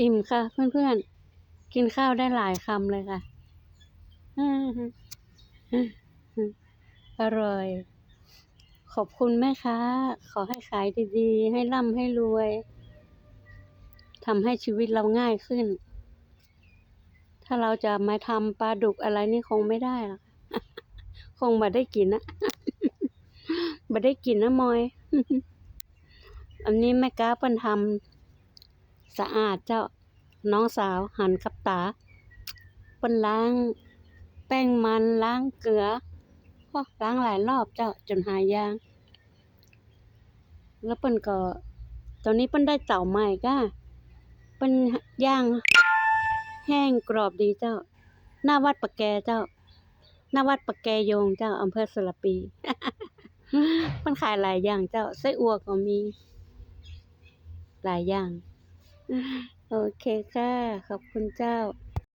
อิ่มค่ะ เพื่อนๆ กินข้าวได้หลายคำเลยค่ะ อร่อย ขอบคุณแม่ค้า ขอให้ขายดีๆ ให้ร่ำให้รวย ทำให้ชีวิตเราง่ายขึ้น ถ้าเราจะมาทำปลาดุกอะไรนี่คงไม่ได้หรอกคงบ่ได้กินนะบ่ได้กินนะมอย อันนี้แม่ก้าเปิ้นทำ สะอาดเจ้าน้องสาวหั่นกับตาเปิ้นล้าง แป้งมันล้างเกลือโอ้ล้างหลายรอบเจ้าจนหายยาง แล้วเปิ้นก็ ตอนนี้เปิ้นได้เต่าใหม่ก้าเปิ้นย่าง แห้งกรอบดีเจ้า หน้าวัดปะแกเจ้า หน้าวัดปะแกโยงเจ้าอำเภอสระปีมันขายหลายอย่างเจ้าไส้อั่วก็มี หลายอย่าง โอเคค่ะ ขอบคุณเจ้า